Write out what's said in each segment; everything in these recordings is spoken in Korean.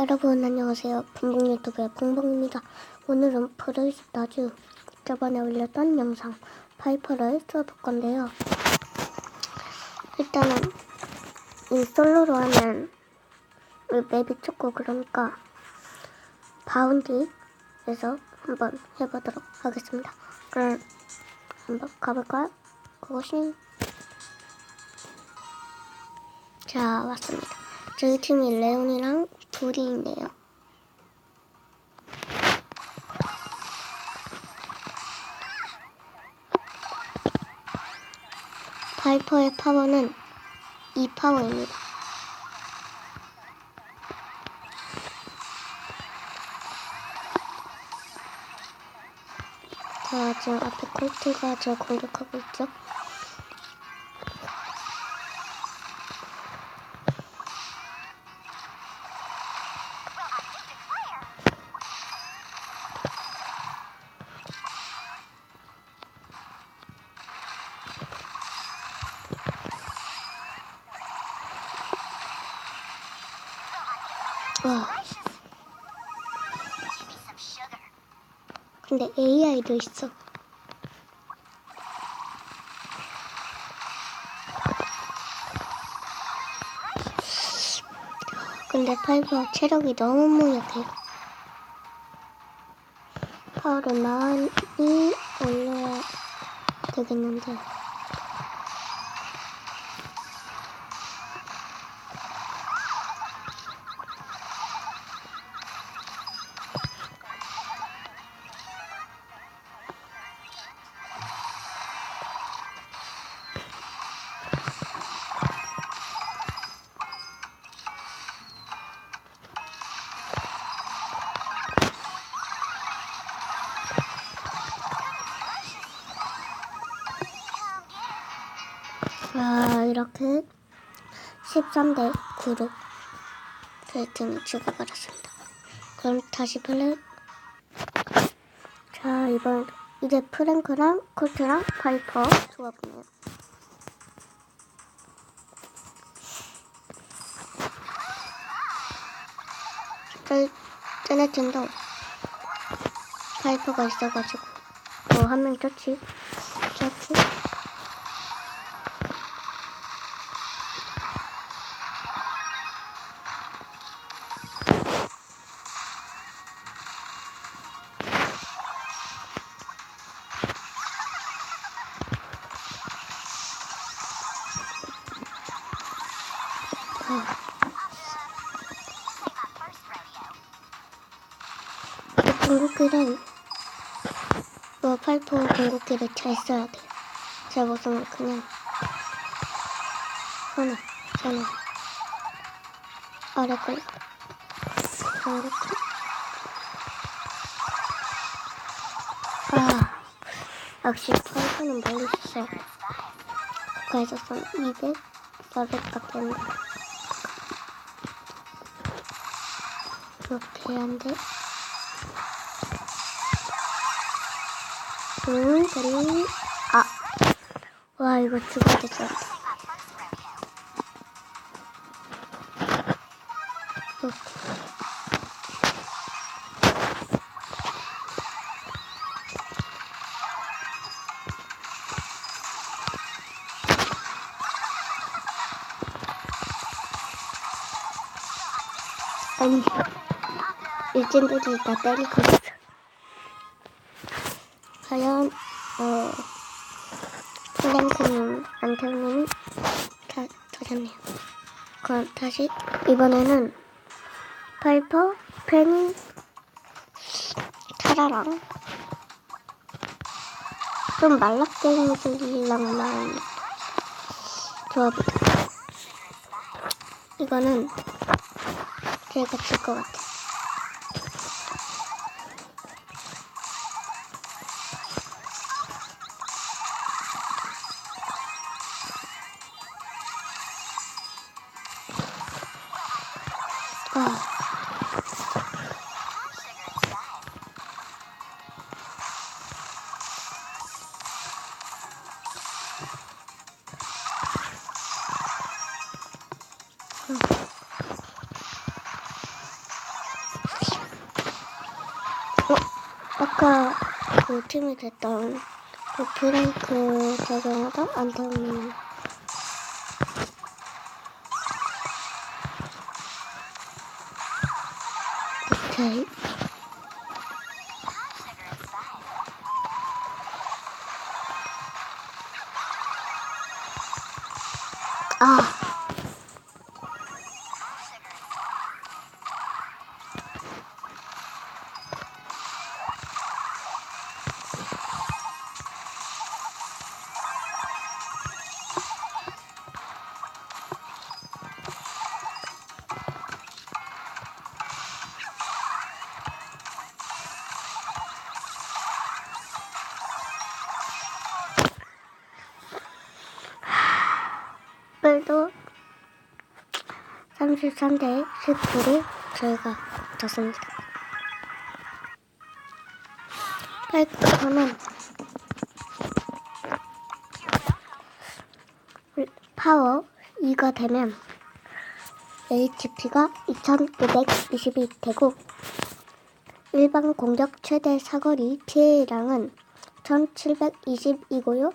여러분 안녕하세요. 붕붕 유튜브의 붕붕입니다. 오늘은 프로이스 나주 저번에 올렸던 영상 파이퍼를 써볼 건데요. 일단은 이 솔로로 하면 이 맵이 좁고 그러니까 바운디에서 한번 해보도록 하겠습니다. 그럼 한번 가볼까요? 그것이 자 왔습니다. 저희 팀이 레온이랑 둘이 있네요. 바이퍼의 파워는 2파워입니다. 자, 지금 앞에 콜트가 저 공격하고 있죠? 와. 근데 AI도 있어. 근데 파이브가 체력이 너무 무역해요. 파워를 많이 올려야 되겠는데. 이렇게 13대 9로 저희 팀이 죽어버렸습니다. 그럼 다시 플레이. 자, 이번 이제 프랭크랑 콜트랑 파이퍼 조합이네요. 쟤네 팀도 파이퍼가 있어가지고 뭐 한명 쳤지, 쳤지. 궁극기는 뭐 팔포 궁극기를 잘 써야 돼요. 잘못 쓰면 그냥 손에 손에 아래 걸려. 궁극기. 아 역시 팔포는 멀리 있어요. 가까이서 쏘면 200, 400밖에 안 돼. 돼. 응, 그리, 아. 와, 이거 죽어야 되죠. 아니, 일진들이 나 때리고 있어. 과연 어 플랭크님 안태우님 다 터졌네요. 그럼 다시 이번에는 파이퍼 페니 타라랑 좀 말락갱이들이랑만 조합 이거는 제가 질 것 같아. 아. 어, 아까 그 팀이 됐던 그 브레이크 적용하다 안 되는 오케이. 아. 33대 19로 저희가 졌습니다. 파이크는 파워 2가 되면 HP가 2920이 되고 일반 공격 최대 사거리 피해량은 1720이고요.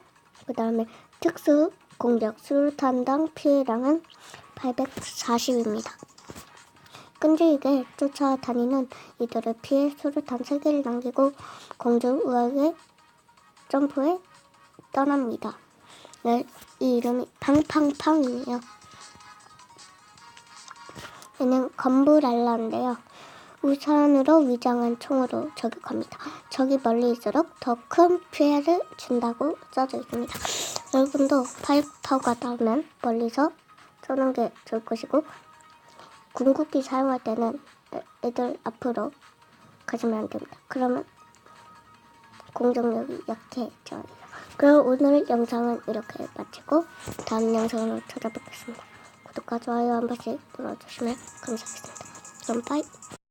그 다음에 특수 공격 수류탄당 피해량은 840입니다. 끈질기게 쫓아다니는 이들을 피해 수류탄 3개를 남기고 공주 우아하게 점프해 떠납니다. 네, 이 이름이 팡팡팡이에요. 얘는 건브랄라인데요. 우산으로 위장한 총으로 저격합니다. 적이 멀리 있을수록 더 큰 피해를 준다고 써져 있습니다. 여러분도 파이퍼가 나오면 멀리서 쏘는 게 좋을 것이고 궁극기 사용할 때는 애- 애들 앞으로 가지면 안 됩니다. 그러면 공격력이 약해져요. 그럼 오늘 영상은 이렇게 마치고 다음 영상으로 찾아뵙겠습니다. 구독과 좋아요 한 번씩 눌러주시면 감사하겠습니다. 그럼 빠이.